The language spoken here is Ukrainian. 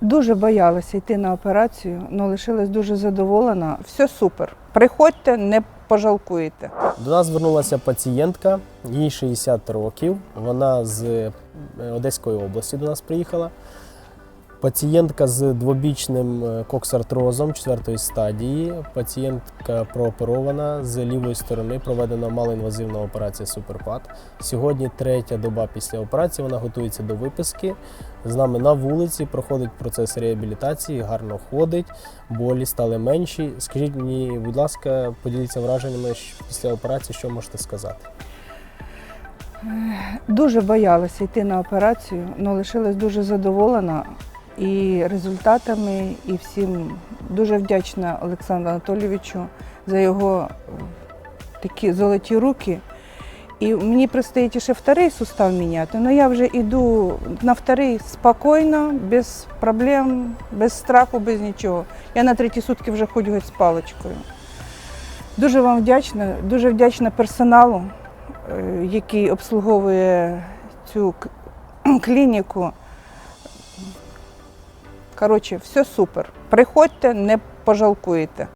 Дуже боялася йти на операцію, але лишилась дуже задоволена. Все супер. Приходьте, не пожалкуєте. До нас звернулася пацієнтка, їй 60 років. Вона з е, Одеської області до нас приїхала. Пацієнтка з двобічним е, коксартрозом 4 стадії. Пацієнтка прооперована з лівої сторони, проведена малоінвазивна операція Суперпад. Сьогодні третя доба після операції. Вона готується до виписки. З нами на вулиці проходить процес реабілітації, гарно ходить, болі стали менші. Скажіть мені, будь ласка, поділіться враженнями після операції, що можете сказати? Дуже боялася йти на операцію, але лишилась дуже задоволена і результатами, і всім. Дуже вдячна Олександру Анатолійовичу за його е, такі золоті руки. І мені предстоїть ще вторий сустав міняти, але я вже йду на вторий спокійно, без проблем, без страху, без нічого. Я на треті сутки вже ходжу з паличкою. Дуже вам вдячна, дуже вдячна персоналу, е, який обслуговує цю клініку. Коротше, все супер. Приходьте, не пожалкуєте.